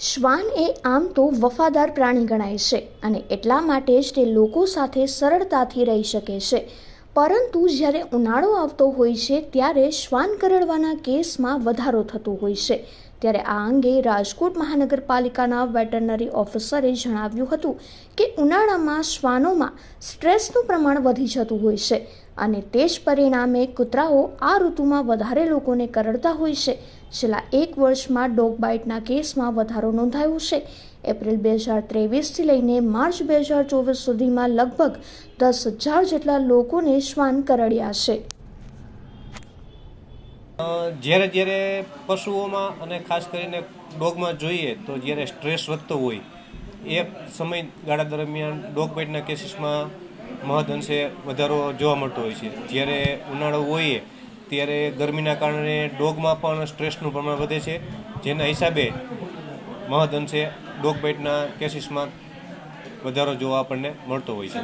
શ્વાન એ આમ તો વફાદાર પ્રાણી ગણાય છે અને એટલા માટે જ તે લોકો સાથે સરળતાથી રહી શકે છે. પરંતુ જ્યારે ઉનાળો આવતો હોય છે, ત્યારે શ્વાન કરડવાના કેસમાં વધારો થતો હોય છે. ત્યારે આ અંગે રાજકોટ મહાનગરપાલિકાના વેટરનરી ઓફિસરે જણાવ્યું હતું કે ઉનાળામાં શ્વાનોમાં સ્ટ્રેસનું પ્રમાણ વધી જતું હોય છે અને તે જ પરિણામે કૂતરાઓ આ ઋતુમાં વધારે લોકોને કરડતા હોય છે. છેલ્લા એક વર્ષમાં ડોગ બાઇટના કેસમાં વધારો નોંધાયો છે. એપ્રિલ બે હજાર ત્રેવીસથી લઈને માર્ચ બે હજાર ચોવીસ સુધીમાં લગભગ દસ હજાર જેટલા લોકોને શ્વાન કરડ્યા છે. જ્યારે જ્યારે પશુઓમાં અને ખાસ કરીને ડોગમાં જોઈએ તો જ્યારે સ્ટ્રેસ વધતો હોય, એ સમયગાળા દરમિયાન ડોગ બાઇટના કેસીસમાં મહદઅંશે વધારો જોવા મળતો હોય છે. જ્યારે ઉનાળો હોઈએ ત્યારે ગરમીના કારણે ડોગમાં પણ સ્ટ્રેસનું પ્રમાણ વધે છે. જેના હિસાબે મહદઅંશે ડોગ બાઇટના કેસીસમાં વધારો જોવા આપણને મળતો હોય છે.